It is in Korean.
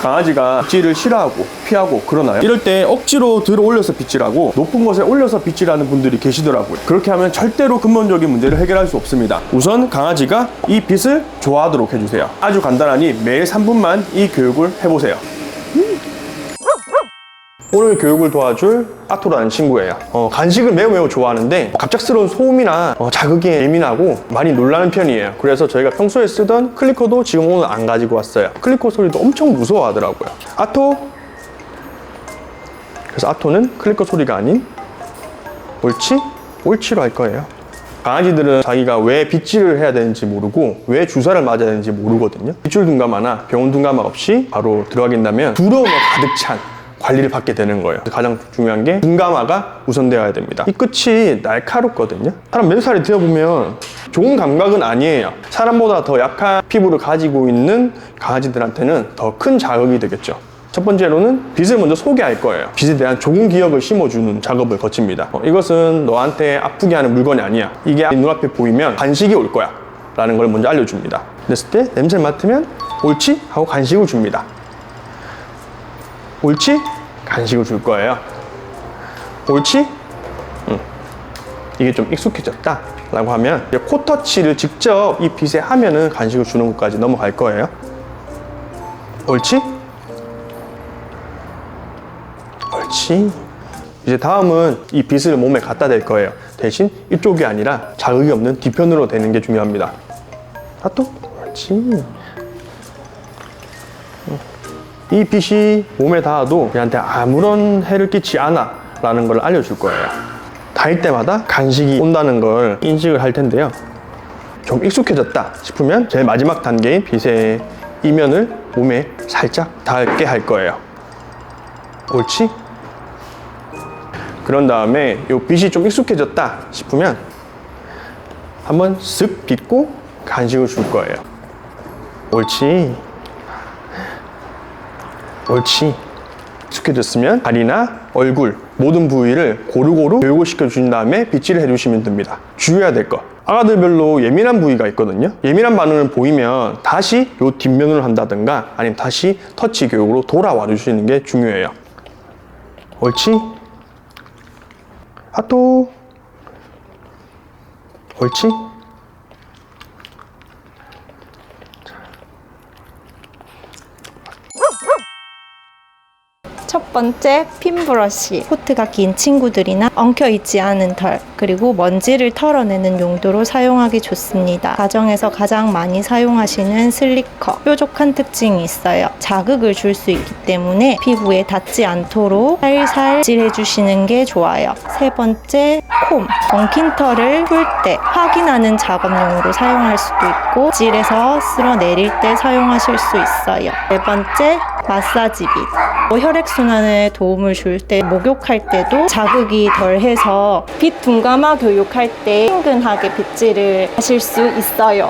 강아지가 빗질을 싫어하고 피하고 그러나요? 이럴 때 억지로 들어 올려서 빗질하고 높은 곳에 올려서 빗질하는 분들이 계시더라고요. 그렇게 하면 절대로 근본적인 문제를 해결할 수 없습니다. 우선 강아지가 이 빗을 좋아하도록 해주세요. 아주 간단하니 매일 3분만 이 교육을 해보세요. 오늘 교육을 도와줄 아토라는 친구예요. 어, 간식을 매우 매우 좋아하는데 갑작스러운 소음이나 어, 자극에 예민하고 많이 놀라는 편이에요. 그래서 저희가 평소에 쓰던 클리커도 지금 오늘 안 가지고 왔어요. 클리커 소리도 엄청 무서워하더라고요. 아토. 그래서 아토는 클리커 소리가 아닌 옳지? 옳지로 할 거예요. 강아지들은 자기가 왜 빗질을 해야 되는지 모르고 왜 주사를 맞아야 되는지 모르거든요. 빗줄 둔감화나 병원 둔감화 없이 바로 들어가긴다면 두려움에 가득 찬 관리를 받게 되는 거예요. 가장 중요한 게 둔감화가 우선되어야 됩니다. 이 끝이 날카롭거든요. 사람 몇 살이 되어보면 좋은 감각은 아니에요. 사람보다 더 약한 피부를 가지고 있는 강아지들한테는 더 큰 자극이 되겠죠. 첫 번째로는 빗을 먼저 소개할 거예요. 빗에 대한 좋은 기억을 심어주는 작업을 거칩니다. 어, 이것은 너한테 아프게 하는 물건이 아니야. 이게 눈앞에 보이면 간식이 올 거야. 라는 걸 먼저 알려줍니다. 그랬을 때 냄새를 맡으면 옳지? 하고 간식을 줍니다. 옳지? 간식을 줄 거예요. 옳지? 응. 이게 좀 익숙해졌다. 라고 하면 코터치를 직접 이 빗에 하면은 간식을 주는 것까지 넘어갈 거예요. 옳지? 옳지. 이제 다음은 이 빗을 몸에 갖다 댈 거예요. 대신 이쪽이 아니라 자극이 없는 뒤편으로 대는 게 중요합니다. 아 또? 옳지. 이 빛이 몸에 닿아도 얘한테 아무런 해를 끼치 않아 라는 걸 알려줄 거예요. 닿을 때마다 간식이 온다는 걸 인식을 할 텐데요. 좀 익숙해졌다 싶으면 제일 마지막 단계인 빛의 이면을 몸에 살짝 닿게 할 거예요. 옳지? 그런 다음에 이 빛이 좀 익숙해졌다 싶으면 한번 쓱 빗고 간식을 줄 거예요. 옳지 옳지. 익숙해졌으면 다리나 얼굴 모든 부위를 고루고루 교육을 시켜준 다음에 빗질을 해주시면 됩니다. 주의해야 될 것. 아가들별로 예민한 부위가 있거든요. 예민한 반응을 보이면 다시 요 뒷면을 한다든가 아니면 다시 터치 교육으로 돌아와 주시는 게 중요해요. 옳지. 아또. 옳지. 첫 번째 핀 브러쉬. 코트가 긴 친구들이나 엉켜있지 않은 털 그리고 먼지를 털어내는 용도로 사용하기 좋습니다. 가정에서 가장 많이 사용하시는 슬리커. 뾰족한 특징이 있어요. 자극을 줄 수 있기 때문에 피부에 닿지 않도록 살살 찔해 주시는 게 좋아요. 세 번째 콤. 엉킨 털을 풀 때 확인하는 작업용으로 사용할 수도 있고 찔해서 쓸어 내릴 때 사용하실 수 있어요. 네 번째 마사지 빗. 뭐 혈액순환에 도움을 줄 때, 목욕할 때도 자극이 덜해서 빛 둔감화 교육할 때 친근하게 빗질을 하실 수 있어요.